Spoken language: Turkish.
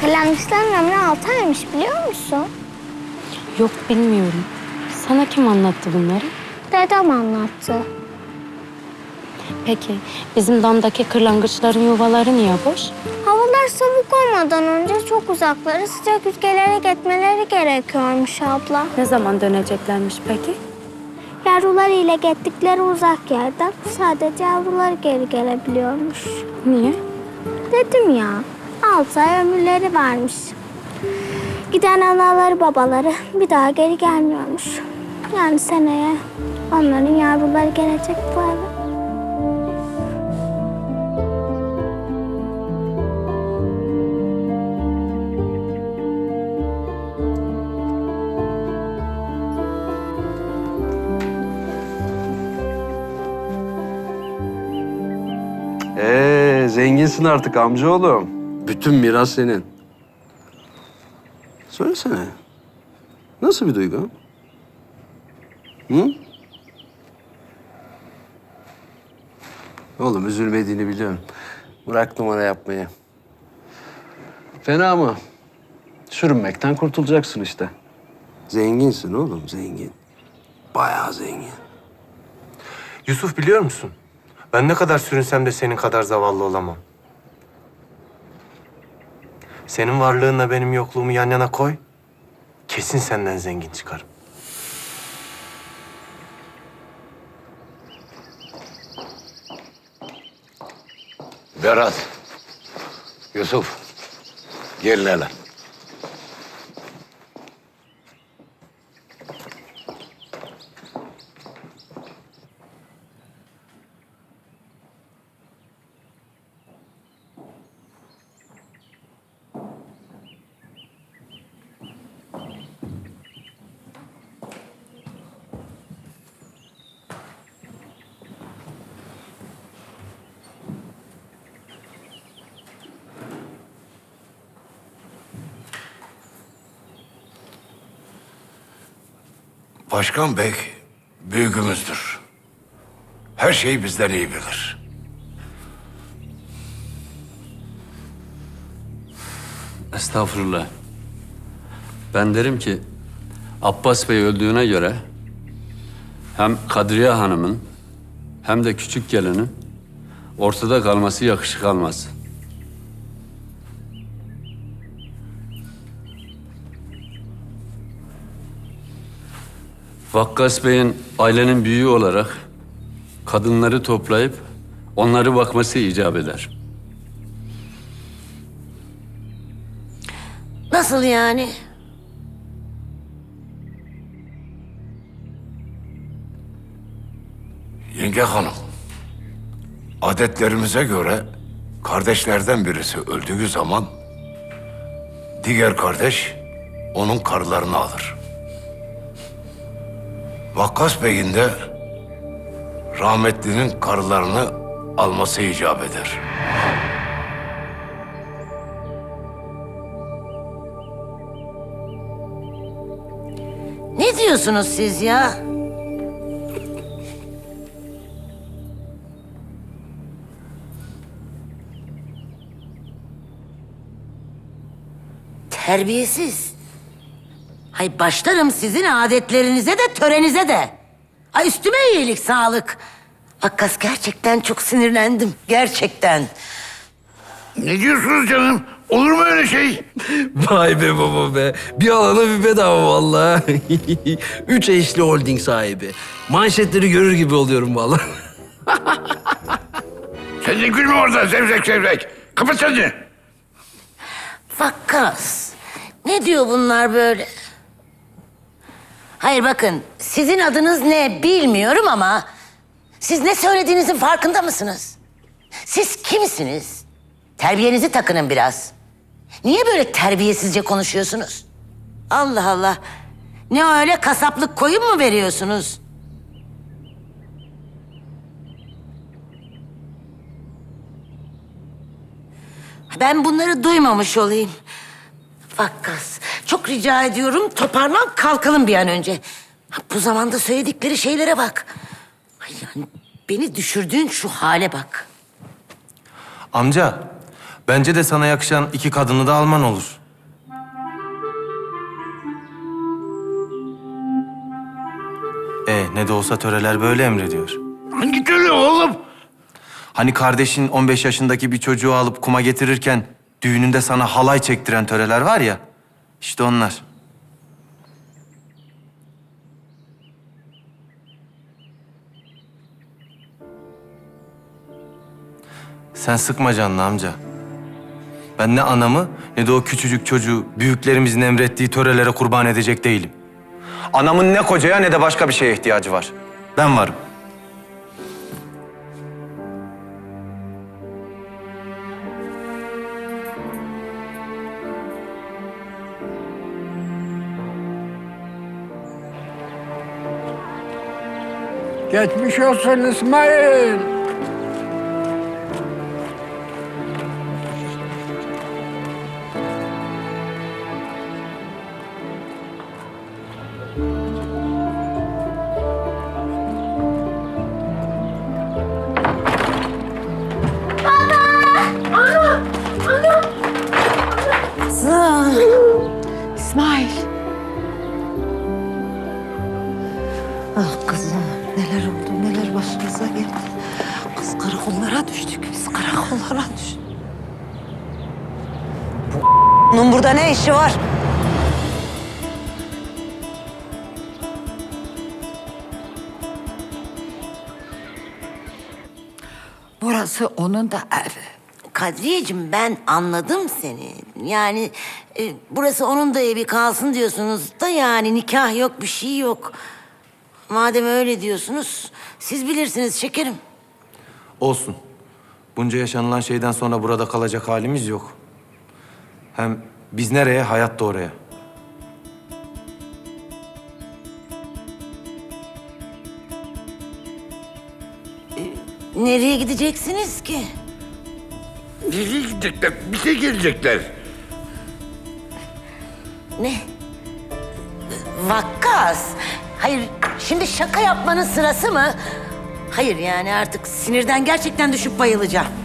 Kırlangıçların ömrü altı aymış biliyor musun? Yok bilmiyorum. Sana kim anlattı bunları? Dedem anlattı. Peki bizim damdaki kırlangıçların yuvaları niye boş? Havalar soğuk olmadan önce çok uzaklara sıcak ülkelere gitmeleri gerekiyormuş abla. Ne zaman döneceklermiş peki? Yavrular ile gittikleri uzak yerden sadece yavrular geri gelebiliyormuş. Niye? Dedim ya, altı ay ömürleri varmış. Giden anaları babaları bir daha geri gelmiyormuş. Yani seneye onların yavruları gelecek bu eve. Ee, zenginsin artık amcaoğlum. Bütün miras senin. Söylesene. Nasıl bir duygu? Hı? Oğlum üzülmediğini biliyorum. Bırak numara yapmayı. Fena mı? Sürünmekten kurtulacaksın işte. Zenginsin oğlum, zengin. Bayağı zengin. Yusuf biliyor musun? Ben ne kadar sürünsem de senin kadar zavallı olamam. Senin varlığınla benim yokluğumu yan yana koy. Kesin senden zengin çıkarım. Berat, Yusuf, gelin hele. Başkan Bey büyüğümüzdür. Her şeyi bizden iyi bilir. Estağfurullah. Ben derim ki Abbas Bey öldüğüne göre hem Kadriye Hanım'ın hem de küçük gelinin ortada kalması yakışık almaz. Vakkas Bey'in ailenin büyüğü olarak kadınları toplayıp onları bakması icap eder. Nasıl yani? Yenge hanım, adetlerimize göre kardeşlerden birisi öldüğü zaman diğer kardeş onun karılarını alır. Vakkas Bey'in de rahmetlinin karılarını alması icap eder. Ne diyorsunuz siz ya? Terbiyesiz. Hay başlarım sizin adetlerinize de törenize de. Ay üstüme iyilik sağlık. Vakkas gerçekten çok sinirlendim. Gerçekten. Ne diyorsunuz canım? Olur mu öyle şey? Vay be baba be. Bir alana bir bedava vallahi. Üç eşli holding sahibi. Manşetleri görür gibi oluyorum vallahi. Sen de gülme orada zevzek zevzek. Kapat seni. Vakkas. Ne diyor bunlar böyle? Hayır bakın, sizin adınız ne bilmiyorum ama... ...siz ne söylediğinizin farkında mısınız? Siz kimsiniz? Terbiyenizi takının biraz. Niye böyle terbiyesizce konuşuyorsunuz? Allah Allah. Ne öyle kasaplık koyun mu veriyorsunuz? Ben bunları duymamış olayım. Vakkas, çok rica ediyorum toparlan kalkalım bir an önce. Ha, Bu zamanda söyledikleri şeylere bak. Ay yani beni düşürdüğün şu hale bak. Amca, Bence de sana yakışan iki kadını da alman olur. E ne de olsa töreler böyle emrediyor. Hangi töre oğlum? Hani kardeşin 15 yaşındaki bir çocuğu alıp kuma getirirken düğününde sana halay çektiren töreler var ya. İşte onlar. Sen sıkma canını amca. Ben ne anamı ne de o küçücük çocuğu büyüklerimizin emrettiği törelere kurban edecek değilim. Anamın ne kocaya ne de başka bir şeye ihtiyacı var. Ben varım. Geçmiş olsun İsmail. Düştük biz karakollara düştük. Bunun burada ne işi var? Burası onun da evi. Kadriyeciğim ben anladım seni. Yani e, burası onun da evi kalsın diyorsunuz da yani nikah yok bir şey yok. Madem öyle diyorsunuz siz bilirsiniz şekerim. Olsun. Bunca yaşanılan şeyden sonra burada kalacak halimiz yok. Hem biz nereye, hayat da oraya. Nereye gideceksiniz ki? Nereye gidecekler? Bize gelecekler. Ne? Vakkas. Hayır, şimdi şaka yapmanın sırası mı? Hayır yani artık sinirden gerçekten düşüp bayılacağım.